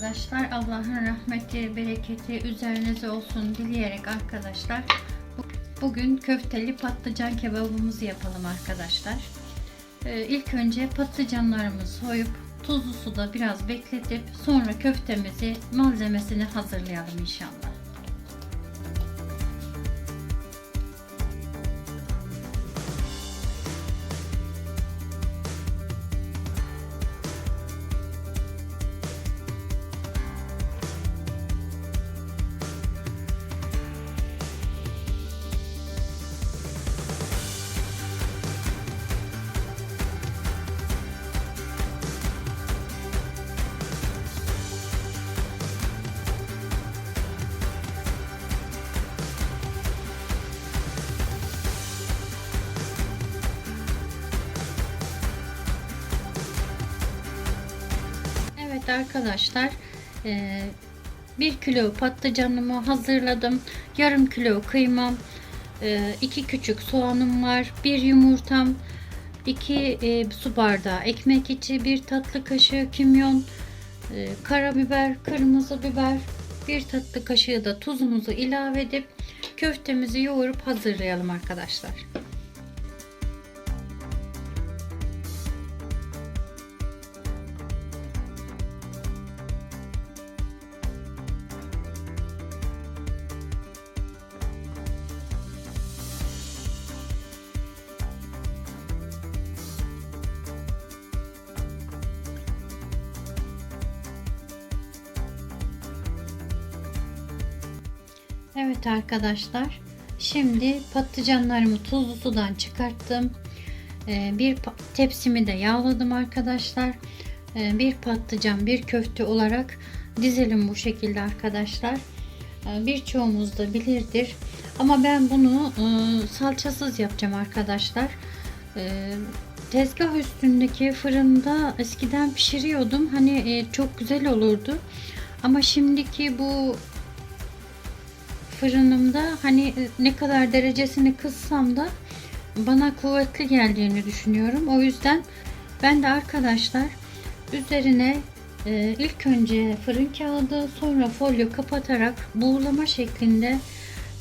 Arkadaşlar Allah'ın rahmeti, bereketi üzerinize olsun dileyerek arkadaşlar bu- bugün köfteli patlıcan kebabımızı yapalım arkadaşlar. Ee, ilk önce patlıcanlarımızı soyup tuzlu suda biraz bekletip sonra köftemizi malzemesini hazırlayalım inşallah. Evet arkadaşlar eee, bir kilo patlıcanımı hazırladım. Yarım kilo kıymam, eee, iki küçük soğanım var, bir yumurtam, iki eee, su bardağı ekmek içi, bir tatlı kaşığı kimyon, eee, karabiber, kırmızı biber, bir tatlı kaşığı da tuzumuzu ilave edip köftemizi yoğurup hazırlayalım arkadaşlar. Evet arkadaşlar. Şimdi patlıcanlarımı tuzlu sudan çıkarttım. Ee, Bir tepsimi de yağladım arkadaşlar. Ee, Bir patlıcan, bir köfte olarak dizelim bu şekilde arkadaşlar. Ee, Birçoğumuz da bilirdir. Ama ben bunu e, salçasız yapacağım arkadaşlar. Tezgah üstündeki fırında eskiden pişiriyordum. Hani e, çok güzel olurdu. Ama şimdiki bu fırınımda hani e, ne kadar derecesini kıssam da bana kuvvetli geldiğini düşünüyorum. O yüzden ben de arkadaşlar üzerine e, ilk önce fırın kağıdı sonra folyo kapatarak buğulama şeklinde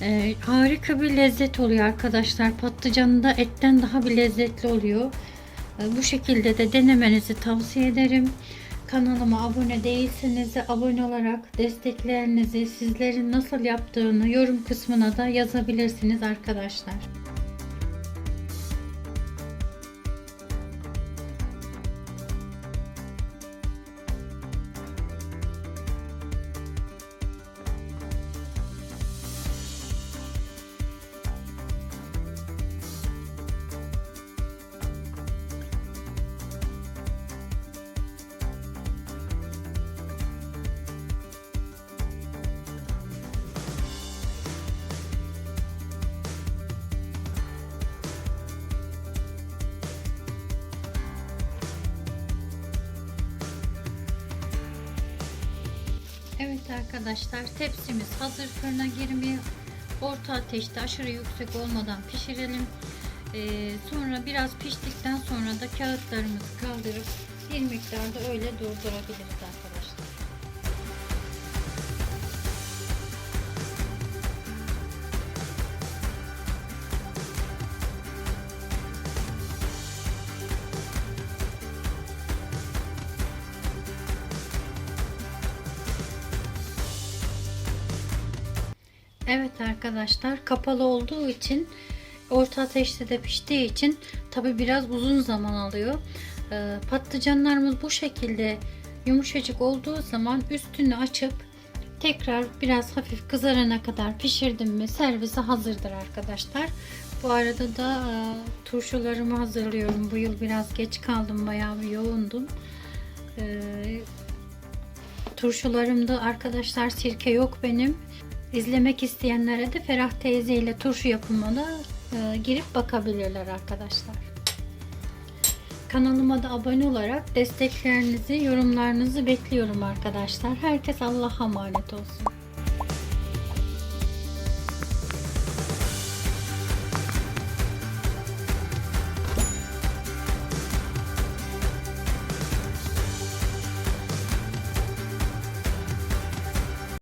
e, harika bir lezzet oluyor arkadaşlar. Patlıcanı da etten daha bir lezzetli oluyor. Bu şekilde de denemenizi tavsiye ederim. Kanalıma abone değilseniz de abone olarak desteklerinizi, sizlerin nasıl yaptığını yorum kısmına da yazabilirsiniz arkadaşlar. Evet arkadaşlar tepsimiz hazır fırına girmeye orta ateşte aşırı yüksek olmadan pişirelim. Ee, sonra biraz piştikten sonra da kağıtlarımızı kaldırıp bir miktarda öyle durdurabiliriz arkadaşlar. Evet arkadaşlar kapalı olduğu için orta ateşte de piştiği için tabi biraz uzun zaman alıyor. Ee, patlıcanlarımız bu şekilde yumuşacık olduğu zaman üstünü açıp tekrar biraz hafif kızarana kadar pişirdim mi servise hazırdır arkadaşlar. Bu arada da e, turşularımı hazırlıyorum. Bu yıl biraz geç kaldım bayağı bir yoğundum. Ee, turşularımda arkadaşlar sirke yok benim. İzlemek isteyenlere de Ferah teyze ile turşu yapımına e, girip bakabilirler arkadaşlar. Kanalıma da abone olarak desteklerinizi, yorumlarınızı bekliyorum arkadaşlar. Herkes Allah'a emanet olsun.